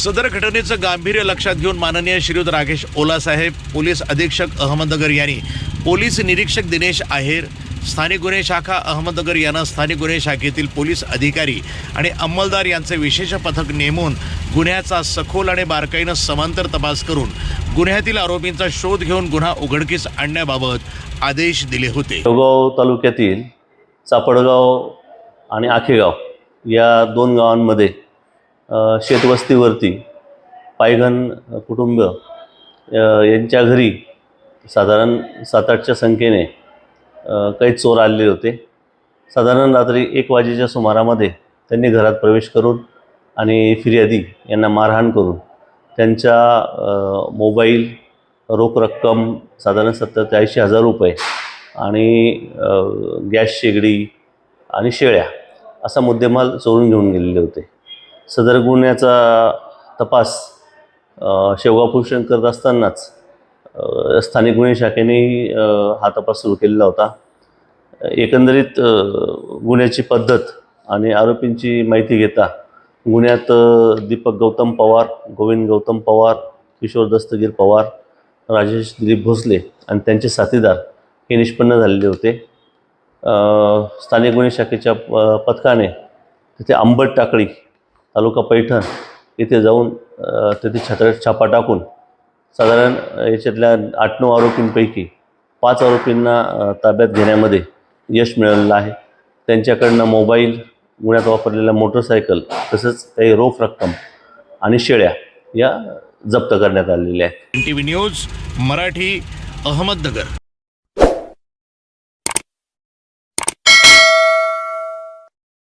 सदर घटनेचं गांभीर्य लक्षात घेऊन माननीय श्रीयुत राकेश ओलासाहेब पोलीस अधीक्षक अहमदनगर यांनी पोलीस निरीक्षक दिनेश आहेर स्थानिक गुन्हे शाखा अहमदनगर यांना स्थानिक गुन्हे शाखेतील पोलीस अधिकारी आणि अंमलदार यांचे विशेष पथक नेमून गुन्ह्याचा सखोल आणि बारकाईनं समांतर तपास करून गुन्ह्यातील आरोपींचा शोध घेऊन गुन्हा उघडकीस आणण्याबाबत आदेश दिले होते. शेवगाव तालुक्यातील चापडगाव आणि आखेगाव या दोन गावांमध्ये शेतवस्तीवरती पायघन कुटुंब यांच्या घरी साधारण सात आठच्या संख्येने काही चोर आलेले होते. साधारण रात्री एक वाजेच्या सुमारामध्ये त्यांनी घरात प्रवेश करून आणि फिर्यादी यांना मारहाण करून त्यांच्या मोबाईल रोख रक्कम साधारण सत्तर ते ऐंशी हजार रुपये आणि गॅस शेगडी आणि शेळ्या असा मुद्देमाल चोरून घेऊन गेलेले होते. सदर गुन्ह्याचा तपास अ, शेवगाव करत असतानाच स्थानिक गुन्हे शाखेनेही हा तपास सुरू केलेला होता. एकंदरीत गुन्ह्याची पद्धत आणि आरोपींची माहिती घेता गुन्ह्यात दीपक गौतम पवार गोविंद गौतम पवार किशोर दस्तगीर पवार राजेश दिलीप भोसले आणि त्यांचे साथीदार हे निष्पन्न झालेले होते. स्थानिक गुन्हे शाखेच्या प- पथकाने तिथे आंबट टाकळी तालुका पैठण इथे जाऊन अ, तिथे छात्र छापा टाकून साधारण याच्यातल्या आठ नऊ आरोपींपैकी पाच आरोपींना ताब्यात घेण्यामध्ये यश मिळालेलं आहे. त्यांच्याकडनं मोबाईल गुन्ह्यात वापरलेल्या मोटरसायकल तसंच काही रोख रक्कम आणि शेळ्या या जप्त करण्यात आलेल्या आहेत. T V news Marathi Ahmednagar.